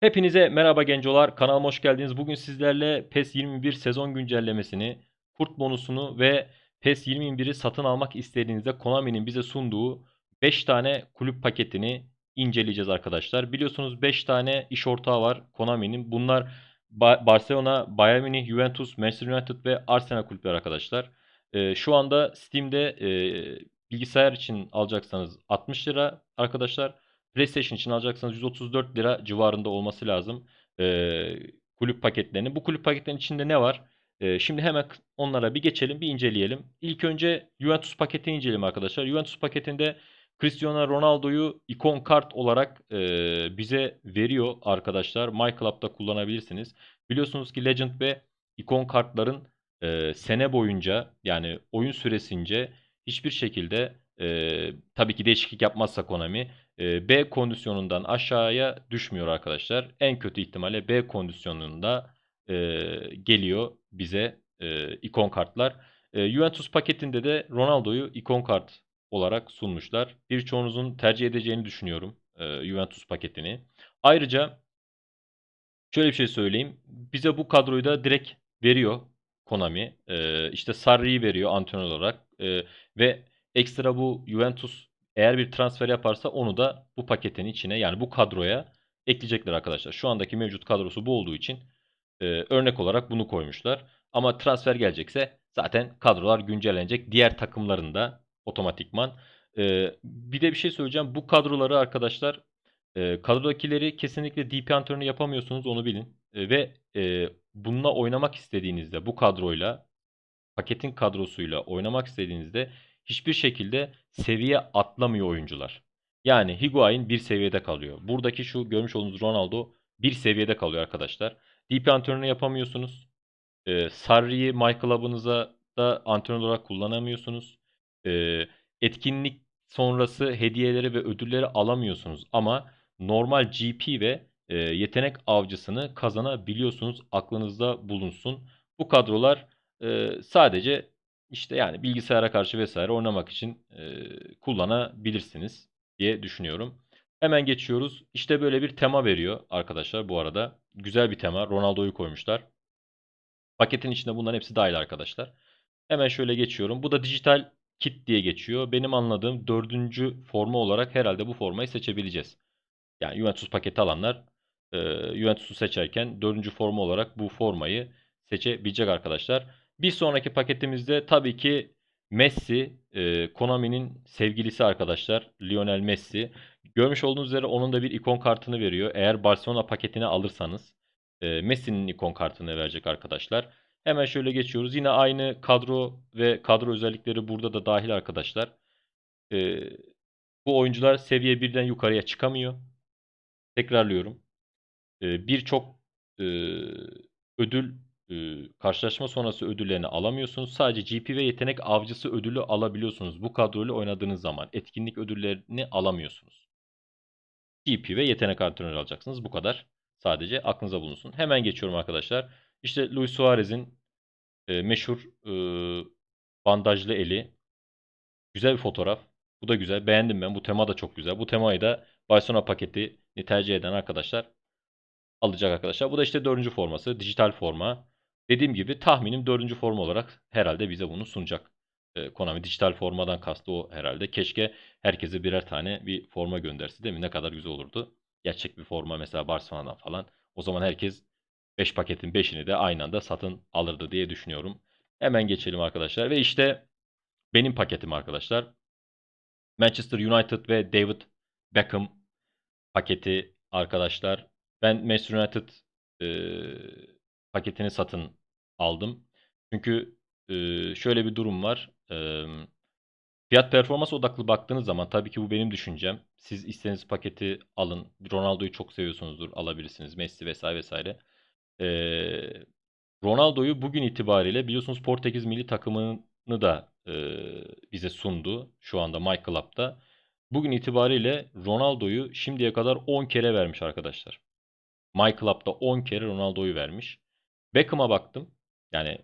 Hepinize merhaba gencolar. Kanalıma hoş geldiniz. Bugün sizlerle PES 21 sezon güncellemesini, kurt bonusunu ve PES 21'i satın almak istediğinizde Konami'nin bize sunduğu 5 tane kulüp paketini inceleyeceğiz arkadaşlar. Biliyorsunuz 5 tane iş ortağı var Konami'nin. Bunlar Ba- Barcelona, Bayern Münih, Juventus, Manchester United ve Arsenal kulüpleri arkadaşlar. Ee, şu anda Steam'de e, bilgisayar için alacaksanız 60 lira arkadaşlar. PlayStation için alacaksanız 134 lira civarında olması lazım e, kulüp paketlerinin. Bu kulüp paketlerinin içinde ne var? E, şimdi hemen onlara bir geçelim, bir inceleyelim. İlk önce Juventus paketini inceleyelim arkadaşlar. Juventus paketinde Cristiano Ronaldo'yu ikon kart olarak e, bize veriyor arkadaşlar. MyClub'da kullanabilirsiniz. Biliyorsunuz ki Legend ve ikon kartların e, sene boyunca yani oyun süresince hiçbir şekilde e, tabii ki değişiklik yapmazsa Konami e, B kondisyonundan aşağıya düşmüyor arkadaşlar. En kötü ihtimalle B kondisyonunda e, geliyor bize e, ikon kartlar. E, Juventus paketinde de Ronaldo'yu ikon kart olarak sunmuşlar. Birçoğunuzun tercih edeceğini düşünüyorum e, Juventus paketini. Ayrıca şöyle bir şey söyleyeyim. Bize bu kadroyu da direkt veriyor Konami. E, işte Sarri'yi veriyor antrenör olarak. E, ve ekstra bu Juventus eğer bir transfer yaparsa onu da bu paketin içine yani bu kadroya ekleyecekler arkadaşlar. Şu andaki mevcut kadrosu bu olduğu için e, örnek olarak bunu koymuşlar. Ama transfer gelecekse zaten kadrolar güncellenecek. Diğer takımların da otomatikman. E, bir de bir şey söyleyeceğim. Bu kadroları arkadaşlar e, kadrodakileri kesinlikle DP antrenörü yapamıyorsunuz onu bilin. E, ve e, bununla oynamak istediğinizde bu kadroyla paketin kadrosuyla oynamak istediğinizde hiçbir şekilde seviye atlamıyor oyuncular. Yani Higuain bir seviyede kalıyor. Buradaki şu görmüş olduğunuz Ronaldo bir seviyede kalıyor arkadaşlar. DP antrenörünü yapamıyorsunuz. Ee, Sarri'yi My Club'ınıza da antrenör olarak kullanamıyorsunuz. Ee, etkinlik sonrası hediyeleri ve ödülleri alamıyorsunuz. Ama normal GP ve e, yetenek avcısını kazanabiliyorsunuz. Aklınızda bulunsun. Bu kadrolar e, sadece işte yani bilgisayara karşı vesaire oynamak için e, kullanabilirsiniz diye düşünüyorum. Hemen geçiyoruz. İşte böyle bir tema veriyor arkadaşlar bu arada. Güzel bir tema. Ronaldo'yu koymuşlar. Paketin içinde bunların hepsi dahil arkadaşlar. Hemen şöyle geçiyorum. Bu da dijital kit diye geçiyor. Benim anladığım dördüncü forma olarak herhalde bu formayı seçebileceğiz. Yani Juventus paketi alanlar e, Juventus'u seçerken dördüncü forma olarak bu formayı seçebilecek arkadaşlar. Bir sonraki paketimizde tabii ki Messi, e, Konami'nin sevgilisi arkadaşlar. Lionel Messi. Görmüş olduğunuz üzere onun da bir ikon kartını veriyor. Eğer Barcelona paketini alırsanız e, Messi'nin ikon kartını verecek arkadaşlar. Hemen şöyle geçiyoruz. Yine aynı kadro ve kadro özellikleri burada da dahil arkadaşlar. E, bu oyuncular seviye 1'den yukarıya çıkamıyor. Tekrarlıyorum. E, Birçok e, ödül e, karşılaşma sonrası ödüllerini alamıyorsunuz. Sadece GP ve yetenek avcısı ödülü alabiliyorsunuz. Bu kadroyla oynadığınuz zaman etkinlik ödüllerini alamıyorsunuz. GP ve yetenek antrenörü alacaksınız. Bu kadar. Sadece aklınıza bulunsun. Hemen geçiyorum arkadaşlar. İşte Luis Suarez'in e, meşhur e, bandajlı eli. Güzel bir fotoğraf. Bu da güzel. Beğendim ben. Bu tema da çok güzel. Bu temayı da Barcelona paketini tercih eden arkadaşlar alacak arkadaşlar. Bu da işte dördüncü forması. Dijital forma. Dediğim gibi tahminim dördüncü forma olarak herhalde bize bunu sunacak. Ee, Konami dijital formadan kastı o herhalde. Keşke herkese birer tane bir forma gönderse değil mi? Ne kadar güzel olurdu. Gerçek bir forma mesela Barcelona'dan falan. O zaman herkes 5 paketin 5'ini de aynı anda satın alırdı diye düşünüyorum. Hemen geçelim arkadaşlar. Ve işte benim paketim arkadaşlar. Manchester United ve David Beckham paketi arkadaşlar. Ben Manchester United e, paketini satın aldım. Çünkü e, şöyle bir durum var. E, fiyat performans odaklı baktığınız zaman tabii ki bu benim düşüncem. Siz istediğiniz paketi alın. Ronaldo'yu çok seviyorsunuzdur alabilirsiniz. Messi vesaire vesaire. E, Ronaldo'yu bugün itibariyle biliyorsunuz Portekiz milli takımını da e, bize sundu. Şu anda My Club'da. Bugün itibariyle Ronaldo'yu şimdiye kadar 10 kere vermiş arkadaşlar. My Club'da 10 kere Ronaldo'yu vermiş. Beckham'a baktım. Yani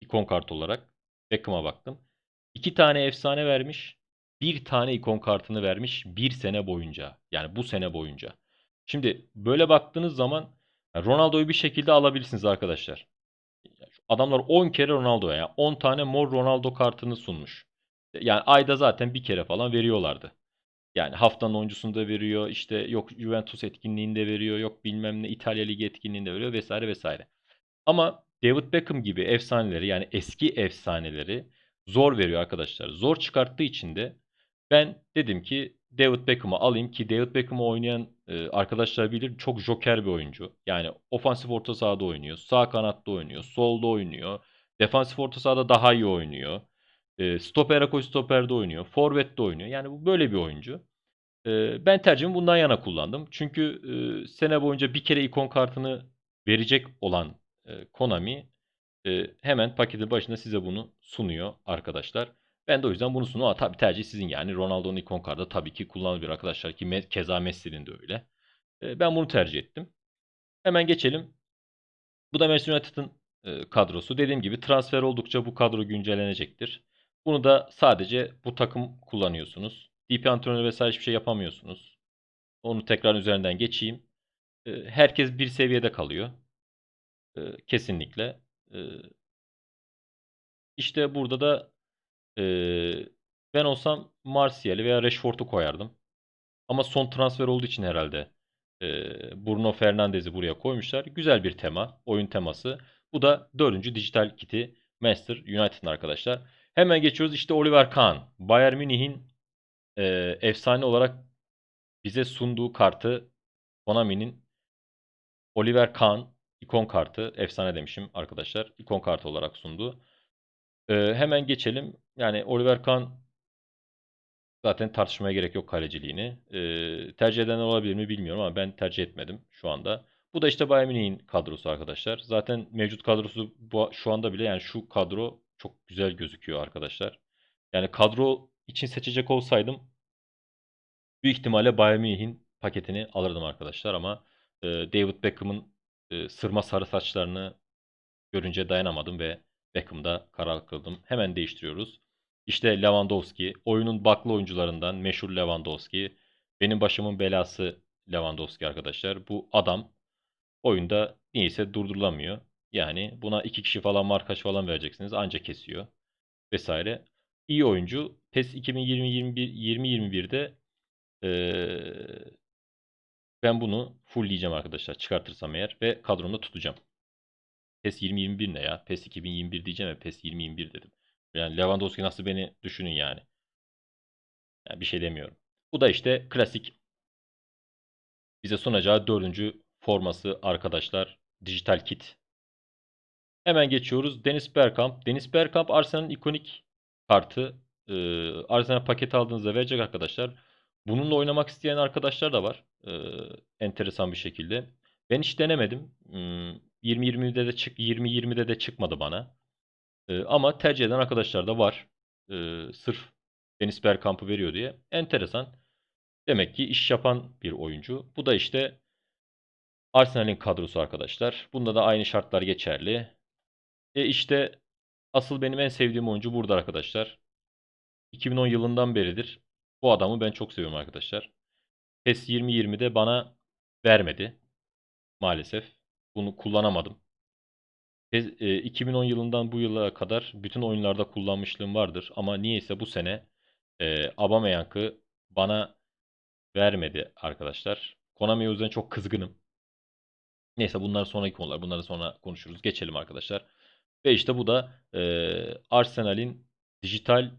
ikon kart olarak Beckham'a baktım. 2 tane efsane vermiş. Bir tane ikon kartını vermiş bir sene boyunca. Yani bu sene boyunca. Şimdi böyle baktığınız zaman Ronaldo'yu bir şekilde alabilirsiniz arkadaşlar. Adamlar 10 kere Ronaldo'ya yani 10 tane mor Ronaldo kartını sunmuş. Yani ayda zaten bir kere falan veriyorlardı. Yani haftanın oyuncusunu da veriyor. işte yok Juventus etkinliğinde veriyor. Yok bilmem ne İtalya Ligi etkinliğinde veriyor vesaire vesaire. Ama David Beckham gibi efsaneleri yani eski efsaneleri zor veriyor arkadaşlar. Zor çıkarttığı için de ben dedim ki David Beckham'ı alayım ki David Beckham'ı oynayan e, arkadaşlar bilir çok joker bir oyuncu. Yani ofansif orta sahada oynuyor, sağ kanatta oynuyor, solda oynuyor. Defansif orta sahada daha iyi oynuyor. E, stoper koy stoperde oynuyor. Forvet'te oynuyor. Yani bu böyle bir oyuncu. E, ben tercihimi bundan yana kullandım. Çünkü e, sene boyunca bir kere ikon kartını verecek olan Konami hemen paketin başında size bunu sunuyor arkadaşlar. Ben de o yüzden bunu sunuyorum. Tabii tercih sizin yani. Ronaldo'nun ikon kartı tabii ki kullanılabilir arkadaşlar ki keza Messi'nin de öyle. Ben bunu tercih ettim. Hemen geçelim. Bu da Manchester United'ın kadrosu. Dediğim gibi transfer oldukça bu kadro güncellenecektir. Bunu da sadece bu takım kullanıyorsunuz. DP antrenörü vesaire hiçbir şey yapamıyorsunuz. Onu tekrar üzerinden geçeyim. Herkes bir seviyede kalıyor. E, kesinlikle. E, işte burada da e, ben olsam Martial'i veya Rashford'u koyardım. Ama son transfer olduğu için herhalde e, Bruno Fernandes'i buraya koymuşlar. Güzel bir tema, oyun teması. Bu da dördüncü dijital kiti Manchester United'ın arkadaşlar. Hemen geçiyoruz. İşte Oliver Kahn. Bayern Münih'in e, efsane olarak bize sunduğu kartı Konami'nin Oliver Kahn ikon kartı. Efsane demişim arkadaşlar. İkon kartı olarak sundu. E, hemen geçelim. Yani Oliver Kahn Zaten tartışmaya gerek yok kaleciliğini. Ee, tercih edenler olabilir mi bilmiyorum ama ben tercih etmedim şu anda. Bu da işte Bayern Münih'in kadrosu arkadaşlar. Zaten mevcut kadrosu bu, şu anda bile yani şu kadro çok güzel gözüküyor arkadaşlar. Yani kadro için seçecek olsaydım büyük ihtimalle Bayern Münih'in paketini alırdım arkadaşlar ama e, David Beckham'ın e, sırma sarı saçlarını görünce dayanamadım ve Beckham'da karar kıldım. Hemen değiştiriyoruz. İşte Lewandowski, oyunun baklı oyuncularından meşhur Lewandowski. Benim başımın belası Lewandowski arkadaşlar. Bu adam oyunda niyeyse durdurulamıyor. Yani buna iki kişi falan markaç falan vereceksiniz anca kesiyor vesaire. İyi oyuncu. PES 2020-2021'de ee, ben bunu fullleyeceğim arkadaşlar çıkartırsam eğer ve kadromda tutacağım. PES 2021 ne ya? PES 2021 diyeceğim ve PES 2021 dedim. Yani Lewandowski nasıl beni düşünün yani. yani. Bir şey demiyorum. Bu da işte klasik bize sunacağı dördüncü forması arkadaşlar. Dijital kit. Hemen geçiyoruz. Dennis Bergkamp. Dennis Bergkamp Arsenal'ın ikonik kartı. Ee, Arsenal paket aldığınızda verecek arkadaşlar. Bununla oynamak isteyen arkadaşlar da var. Ee, enteresan bir şekilde. Ben hiç denemedim. Hmm, 20-20'de de çık 20-20'de de çıkmadı bana. Ee, ama tercih eden arkadaşlar da var. Ee, sırf Dennis Bergkamp'ı veriyor diye. Enteresan. Demek ki iş yapan bir oyuncu. Bu da işte Arsenal'in kadrosu arkadaşlar. Bunda da aynı şartlar geçerli. E işte asıl benim en sevdiğim oyuncu burada arkadaşlar. 2010 yılından beridir. Bu adamı ben çok seviyorum arkadaşlar. PES 2020'de bana vermedi. Maalesef. Bunu kullanamadım. 2010 e, yılından bu yıla kadar bütün oyunlarda kullanmışlığım vardır. Ama niyeyse bu sene e, Aubameyang'ı bana vermedi arkadaşlar. Konami'ye o yüzden çok kızgınım. Neyse bunlar sonraki konular. Bunları sonra konuşuruz. Geçelim arkadaşlar. Ve işte bu da e, Arsenal'in dijital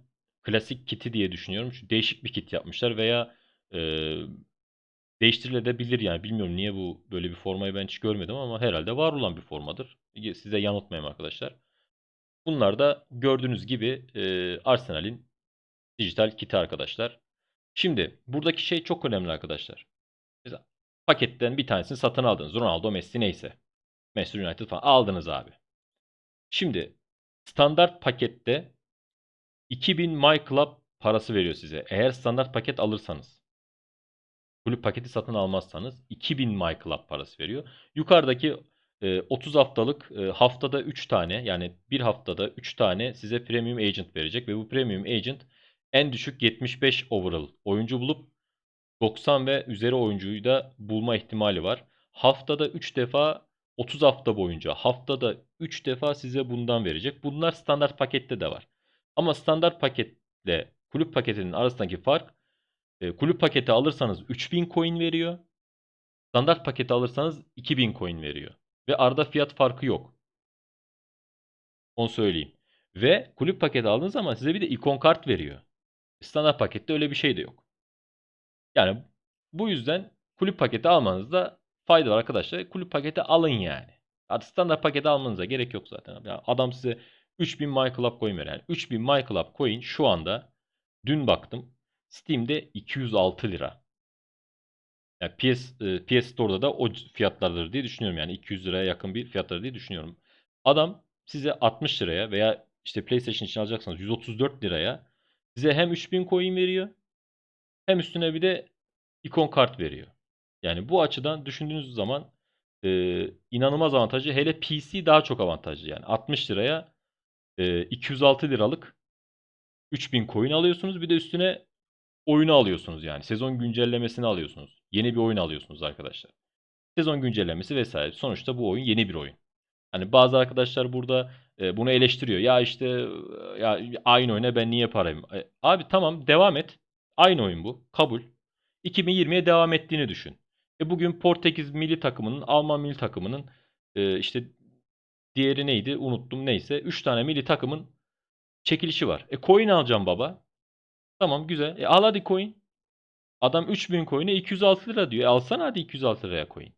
klasik kiti diye düşünüyorum. Çünkü değişik bir kit yapmışlar veya e, değiştirilebilir yani. Bilmiyorum niye bu böyle bir formayı ben hiç görmedim ama herhalde var olan bir formadır. Size yanıltmayayım arkadaşlar. Bunlar da gördüğünüz gibi e, Arsenal'in dijital kiti arkadaşlar. Şimdi buradaki şey çok önemli arkadaşlar. Mesela paketten bir tanesini satın aldınız. Ronaldo, Messi neyse. Manchester United falan aldınız abi. Şimdi standart pakette 2000 My parası veriyor size. Eğer standart paket alırsanız kulüp paketi satın almazsanız 2000 My Club parası veriyor. Yukarıdaki 30 haftalık haftada 3 tane yani bir haftada 3 tane size premium agent verecek ve bu premium agent en düşük 75 overall oyuncu bulup 90 ve üzeri oyuncuyu da bulma ihtimali var. Haftada 3 defa 30 hafta boyunca haftada 3 defa size bundan verecek. Bunlar standart pakette de var. Ama standart paketle kulüp paketinin arasındaki fark e, kulüp paketi alırsanız 3000 coin veriyor. Standart paketi alırsanız 2000 coin veriyor. Ve arada fiyat farkı yok. Onu söyleyeyim. Ve kulüp paketi aldığınız zaman size bir de ikon kart veriyor. Standart pakette öyle bir şey de yok. Yani bu yüzden kulüp paketi almanızda fayda var arkadaşlar. Kulüp paketi alın yani. Artık standart paketi almanıza gerek yok zaten. Yani adam size 3000 MyClub coin veriyor. Yani 3000 MyClub coin şu anda dün baktım Steam'de 206 lira. Yani PS, e, PS Store'da da o fiyatlardır diye düşünüyorum. Yani 200 liraya yakın bir fiyatlar diye düşünüyorum. Adam size 60 liraya veya işte PlayStation için alacaksanız 134 liraya size hem 3000 coin veriyor hem üstüne bir de ikon kart veriyor. Yani bu açıdan düşündüğünüz zaman e, inanılmaz avantajlı. Hele PC daha çok avantajlı. Yani 60 liraya e, 206 liralık 3000 coin alıyorsunuz. Bir de üstüne oyunu alıyorsunuz yani. Sezon güncellemesini alıyorsunuz. Yeni bir oyun alıyorsunuz arkadaşlar. Sezon güncellemesi vesaire. Sonuçta bu oyun yeni bir oyun. Hani bazı arkadaşlar burada e, bunu eleştiriyor. Ya işte e, ya aynı oyuna ben niye parayım? E, abi tamam devam et. Aynı oyun bu. Kabul. 2020'ye devam ettiğini düşün. E bugün Portekiz milli takımının, Alman milli takımının e, işte diğeri neydi unuttum neyse 3 tane milli takımın çekilişi var. E coin alacağım baba. Tamam güzel. E al hadi coin. Adam 3000 coin'e 206 lira diyor. E alsana hadi 206 liraya coin.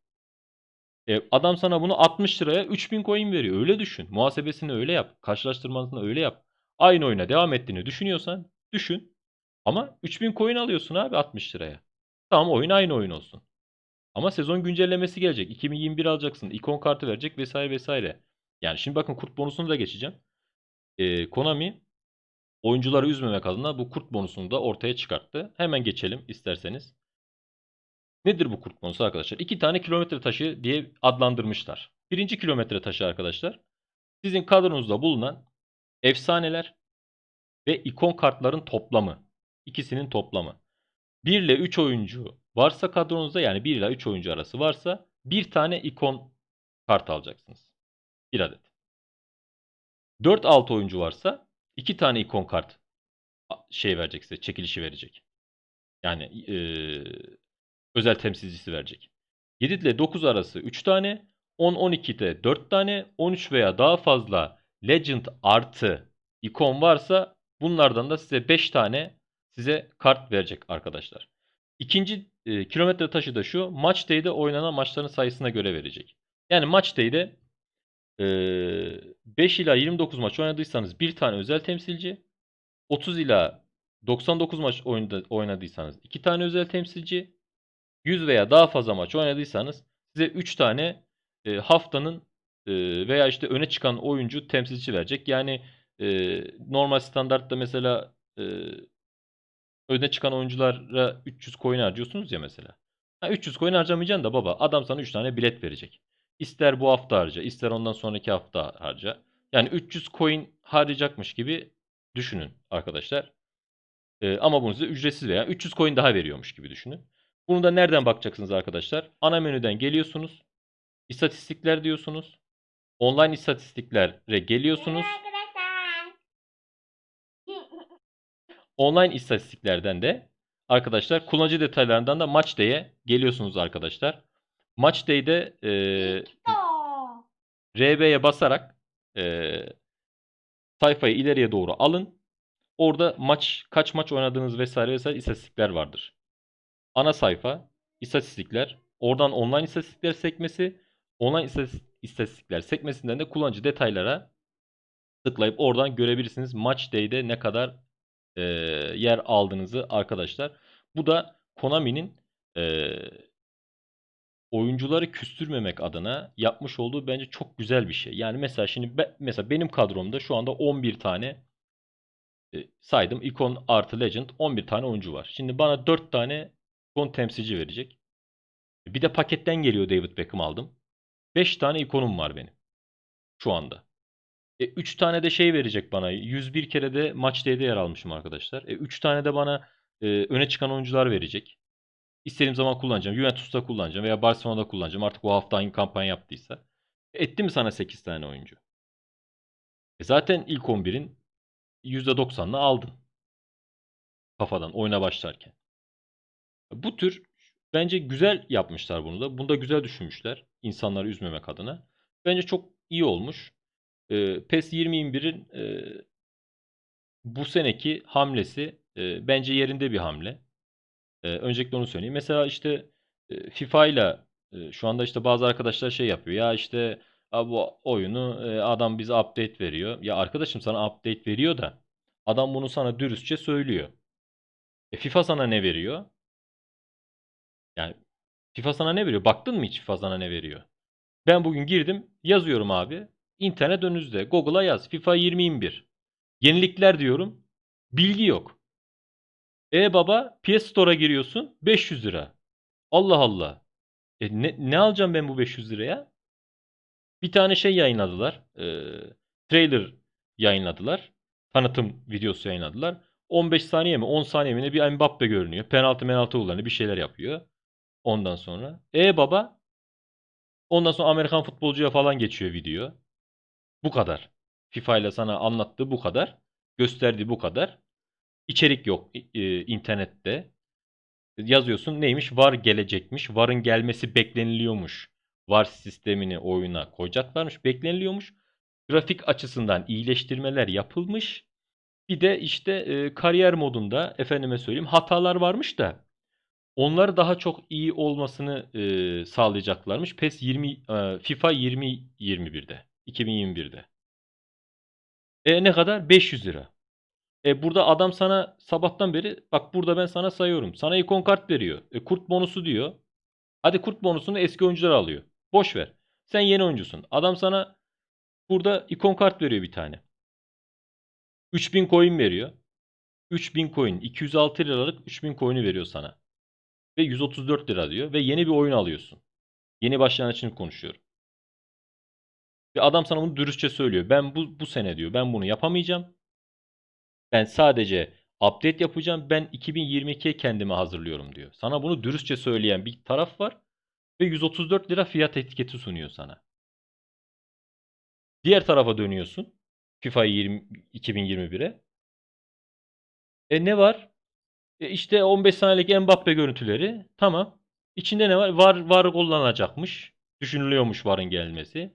E adam sana bunu 60 liraya 3000 coin veriyor. Öyle düşün. Muhasebesini öyle yap. Karşılaştırmasını öyle yap. Aynı oyuna devam ettiğini düşünüyorsan düşün. Ama 3000 coin alıyorsun abi 60 liraya. Tamam oyun aynı oyun olsun. Ama sezon güncellemesi gelecek. 2021 alacaksın. ikon kartı verecek vesaire vesaire. Yani şimdi bakın kurt bonusunu da geçeceğim. Ee, Konami oyuncuları üzmemek adına bu kurt bonusunu da ortaya çıkarttı. Hemen geçelim isterseniz. Nedir bu kurt bonusu arkadaşlar? İki tane kilometre taşı diye adlandırmışlar. Birinci kilometre taşı arkadaşlar. Sizin kadronuzda bulunan efsaneler ve ikon kartların toplamı. İkisinin toplamı. 1 ile 3 oyuncu varsa kadronuzda yani 1 ile 3 oyuncu arası varsa bir tane ikon kart alacaksınız. Bir adet. 4-6 oyuncu varsa 2 tane ikon kart şey verecek size. Çekilişi verecek. Yani ee, özel temsilcisi verecek. 7 ile 9 arası 3 tane. 10-12'de 4 tane. 13 veya daha fazla Legend artı ikon varsa bunlardan da size 5 tane size kart verecek arkadaşlar. İkinci e, kilometre taşı da şu. Maç day'de oynanan maçların sayısına göre verecek. Yani maç day'de e, 5 ila 29 maç oynadıysanız bir tane özel temsilci. 30 ila 99 maç oynadıysanız 2 tane özel temsilci. 100 veya daha fazla maç oynadıysanız size 3 tane e, haftanın e, veya işte öne çıkan oyuncu temsilci verecek. Yani e, normal standartta mesela öne çıkan oyunculara 300 coin harcıyorsunuz ya mesela. Ha, 300 coin harcamayacaksın da baba adam sana 3 tane bilet verecek. İster bu hafta harca, ister ondan sonraki hafta harca. Yani 300 coin harcayacakmış gibi düşünün arkadaşlar. Ee, ama bunu size ücretsiz veya 300 coin daha veriyormuş gibi düşünün. Bunu da nereden bakacaksınız arkadaşlar? Ana menüden geliyorsunuz. İstatistikler diyorsunuz. Online istatistiklere geliyorsunuz. Online istatistiklerden de arkadaşlar kullanıcı detaylarından da Match Day'e geliyorsunuz arkadaşlar. Match Day'de e, RB'ye basarak e, sayfayı ileriye doğru alın. Orada maç kaç maç oynadığınız vesaire vesaire istatistikler vardır. Ana sayfa, istatistikler, oradan online istatistikler sekmesi, online istatistikler sekmesinden de kullanıcı detaylara tıklayıp oradan görebilirsiniz. Match Day'de ne kadar e, yer aldığınızı arkadaşlar. Bu da Konami'nin e, oyuncuları küstürmemek adına yapmış olduğu bence çok güzel bir şey. Yani mesela şimdi be, mesela benim kadromda şu anda 11 tane e, saydım ikon artı legend 11 tane oyuncu var. Şimdi bana 4 tane ikon temsilci verecek. Bir de paketten geliyor David Beckham aldım. 5 tane ikonum var benim. Şu anda. E, 3 tane de şey verecek bana. 101 kere de maç D'de yer almışım arkadaşlar. E, 3 tane de bana e, öne çıkan oyuncular verecek. İstediğim zaman kullanacağım. Juventus'ta kullanacağım veya Barcelona'da kullanacağım. Artık bu hafta hangi kampanya yaptıysa. Etti mi sana 8 tane oyuncu? E zaten ilk 11'in %90'ını aldın. Kafadan oyuna başlarken. Bu tür bence güzel yapmışlar bunu da. Bunu da güzel düşünmüşler. İnsanları üzmemek adına. Bence çok iyi olmuş. Ee, PES 2021'in e, bu seneki hamlesi e, bence yerinde bir hamle. E, öncelikle onu söyleyeyim. Mesela işte FIFA ile şu anda işte bazı arkadaşlar şey yapıyor. Ya işte "Abi bu oyunu adam bize update veriyor. Ya arkadaşım sana update veriyor da adam bunu sana dürüstçe söylüyor. E FIFA sana ne veriyor? Yani FIFA sana ne veriyor? Baktın mı hiç FIFA sana ne veriyor? Ben bugün girdim yazıyorum abi. İnternet önünüzde. Google'a yaz. FIFA 2021. Yenilikler diyorum. Bilgi yok. E baba PS Store'a giriyorsun 500 lira. Allah Allah. E ne, ne alacağım ben bu 500 liraya? Bir tane şey yayınladılar. E, trailer yayınladılar. Tanıtım videosu yayınladılar. 15 saniye mi 10 saniye mi ne bir Mbappe görünüyor. Penaltı menaltı kullanıyor bir şeyler yapıyor. Ondan sonra. E baba Ondan sonra Amerikan futbolcuya falan geçiyor video. Bu kadar. FIFA ile sana anlattığı bu kadar. Gösterdiği bu kadar. İçerik yok e, internette. Yazıyorsun neymiş? VAR gelecekmiş. VAR'ın gelmesi bekleniliyormuş. VAR sistemini oyuna koyacaklarmış. Bekleniliyormuş. Grafik açısından iyileştirmeler yapılmış. Bir de işte e, kariyer modunda efendime söyleyeyim hatalar varmış da onları daha çok iyi olmasını e, sağlayacaklarmış. PES 20 e, FIFA 2021'de, 2021'de. E ne kadar? 500 lira. E burada adam sana sabahtan beri bak burada ben sana sayıyorum. Sana ikon kart veriyor. E kurt bonusu diyor. Hadi kurt bonusunu eski oyuncular alıyor. Boş ver. Sen yeni oyuncusun. Adam sana burada ikon kart veriyor bir tane. 3000 coin veriyor. 3000 coin 206 liralık 3000 coin'i veriyor sana. Ve 134 lira diyor ve yeni bir oyun alıyorsun. Yeni başlayan için konuşuyorum. Ve adam sana bunu dürüstçe söylüyor. Ben bu bu sene diyor. Ben bunu yapamayacağım. Ben sadece update yapacağım. Ben 2022'ye kendimi hazırlıyorum diyor. Sana bunu dürüstçe söyleyen bir taraf var ve 134 lira fiyat etiketi sunuyor sana. Diğer tarafa dönüyorsun. FIFA 20, 2021'e. E ne var? E işte 15 saniyelik Mbappe görüntüleri. Tamam. İçinde ne var? Var var kullanacakmış. Düşünülüyormuş varın gelmesi.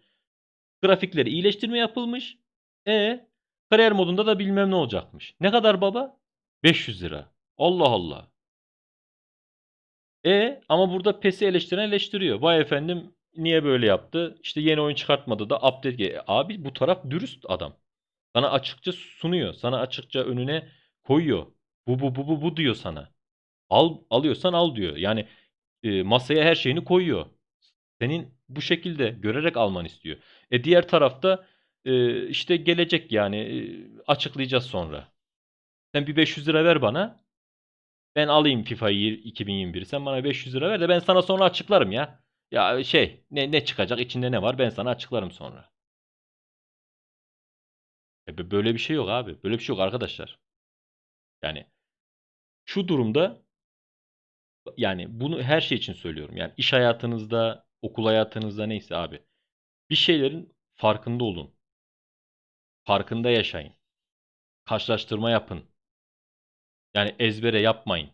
Grafikleri iyileştirme yapılmış. E kariyer modunda da bilmem ne olacakmış. Ne kadar baba? 500 lira. Allah Allah. E ama burada PES'i eleştiren eleştiriyor. Vay efendim niye böyle yaptı? İşte yeni oyun çıkartmadı da update. E, Abi bu taraf dürüst adam. Sana açıkça sunuyor. Sana açıkça önüne koyuyor. Bu bu bu bu bu diyor sana. Al alıyorsan al diyor. Yani e, masaya her şeyini koyuyor. Senin bu şekilde görerek alman istiyor. E diğer tarafta e, işte gelecek yani açıklayacağız sonra. Sen bir 500 lira ver bana. Ben alayım FIFA'yı 2021. Sen bana 500 lira ver de ben sana sonra açıklarım ya. Ya şey ne ne çıkacak içinde ne var ben sana açıklarım sonra. E, bö- böyle bir şey yok abi. Böyle bir şey yok arkadaşlar. Yani şu durumda yani bunu her şey için söylüyorum. Yani iş hayatınızda, okul hayatınızda neyse abi. Bir şeylerin farkında olun. Farkında yaşayın. Karşılaştırma yapın. Yani ezbere yapmayın.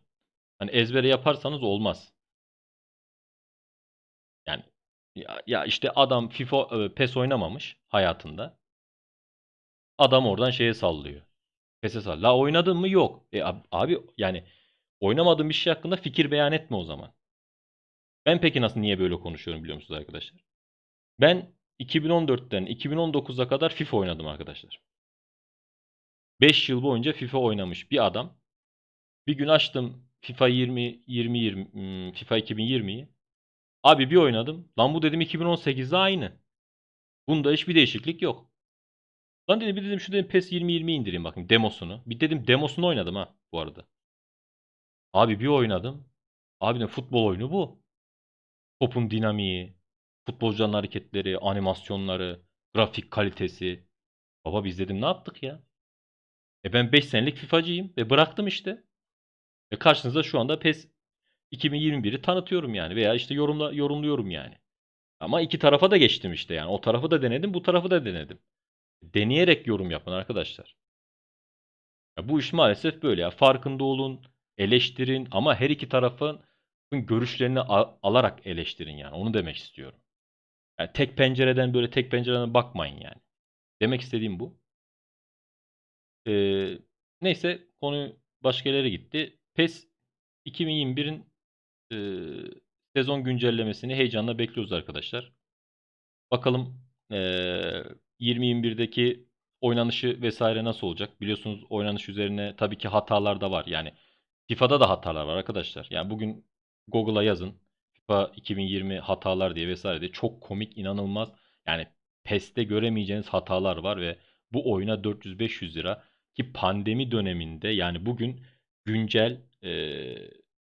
Hani ezbere yaparsanız olmaz. Yani ya, ya işte adam FIFA e, PES oynamamış hayatında. Adam oradan şeye sallıyor. PES'e sallıyor. La oynadın mı? Yok. E ab- abi yani oynamadığın bir şey hakkında fikir beyan etme o zaman. Ben peki nasıl niye böyle konuşuyorum biliyor musunuz arkadaşlar? Ben 2014'ten 2019'a kadar FIFA oynadım arkadaşlar. 5 yıl boyunca FIFA oynamış bir adam. Bir gün açtım FIFA 20 20 20 hmm, FIFA 2020'yi. Abi bir oynadım. Lan bu dedim 2018'de aynı. Bunda hiçbir değişiklik yok. Lan dedim bir dedim şu dedim PES 2020 indireyim bakayım demosunu. Bir dedim demosunu oynadım ha bu arada. Abi bir oynadım. Abi dedim futbol oyunu bu. Topun dinamiği, futbolcuların hareketleri, animasyonları, grafik kalitesi. Baba biz dedim ne yaptık ya? E ben 5 senelik FIFA'cıyım ve bıraktım işte. E karşınızda şu anda PES 2021'i tanıtıyorum yani veya işte yorumla yorumluyorum yani. Ama iki tarafa da geçtim işte yani. O tarafı da denedim, bu tarafı da denedim. Deneyerek yorum yapın arkadaşlar. Ya bu iş maalesef böyle ya. Farkında olun, eleştirin ama her iki tarafın görüşlerini alarak eleştirin yani. Onu demek istiyorum. Yani tek pencereden böyle tek pencereden bakmayın yani. Demek istediğim bu. Ee, neyse konu başka yere gitti. PES 2021'in e, sezon güncellemesini heyecanla bekliyoruz arkadaşlar. Bakalım e, 2021'deki oynanışı vesaire nasıl olacak? Biliyorsunuz oynanış üzerine tabii ki hatalar da var. Yani FIFA'da da hatalar var arkadaşlar. Yani bugün Google'a yazın. FIFA 2020 hatalar diye vesaire diye çok komik, inanılmaz. Yani PES'te göremeyeceğiniz hatalar var ve bu oyuna 400-500 lira ki pandemi döneminde yani bugün güncel e,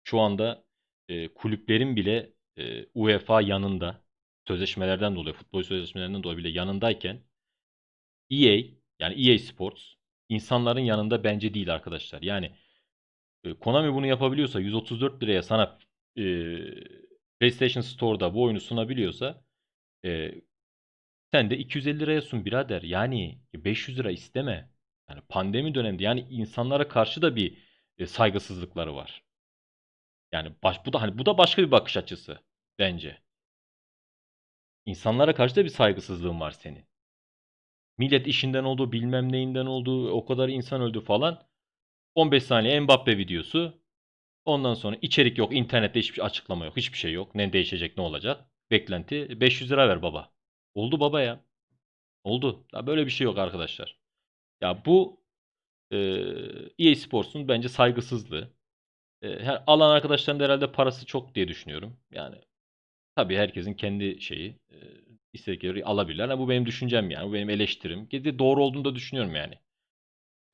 şu anda e, kulüplerin bile e, UEFA yanında sözleşmelerden dolayı, futbol sözleşmelerinden dolayı bile yanındayken EA yani EA Sports insanların yanında bence değil arkadaşlar. Yani e, Konami bunu yapabiliyorsa 134 liraya sana e, PlayStation Store'da bu oyunu sunabiliyorsa e, sen de 250 liraya sun birader. Yani 500 lira isteme. Yani pandemi döneminde yani insanlara karşı da bir e, saygısızlıkları var. Yani baş, bu da hani bu da başka bir bakış açısı bence. İnsanlara karşı da bir saygısızlığın var senin. Millet işinden oldu, bilmem neyinden oldu, o kadar insan öldü falan. 15 saniye Mbappe videosu. Ondan sonra içerik yok, internette hiçbir açıklama yok, hiçbir şey yok. Ne değişecek, ne olacak? Beklenti 500 lira ver baba. Oldu baba ya. Oldu. Ya böyle bir şey yok arkadaşlar. Ya bu e, EA Sports'un bence saygısızlığı. E, her, alan arkadaşların da herhalde parası çok diye düşünüyorum. Yani tabii herkesin kendi şeyi e, istedikleri alabilirler. Ama bu benim düşüncem yani. Bu benim eleştirim. Ki doğru olduğunu da düşünüyorum yani.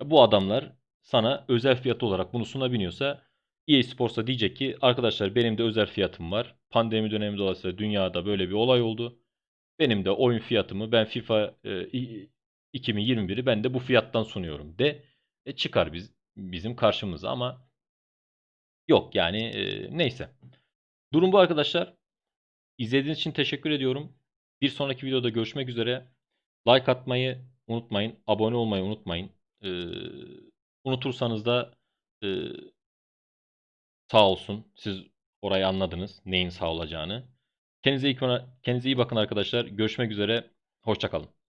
Bu adamlar sana özel fiyatı olarak bunu sunabiliyorsa EA Sports'a diyecek ki arkadaşlar benim de özel fiyatım var. Pandemi dönemi dolayısıyla dünyada böyle bir olay oldu. Benim de oyun fiyatımı ben FIFA e, 2021'i ben de bu fiyattan sunuyorum de e, çıkar biz bizim karşımıza ama yok yani e, neyse. Durum bu arkadaşlar. İzlediğiniz için teşekkür ediyorum. Bir sonraki videoda görüşmek üzere. Like atmayı unutmayın. Abone olmayı unutmayın. Ee, unutursanız da e, sağ olsun. Siz orayı anladınız. Neyin sağ olacağını. Kendinize iyi, kendinize iyi bakın arkadaşlar. Görüşmek üzere. Hoşçakalın.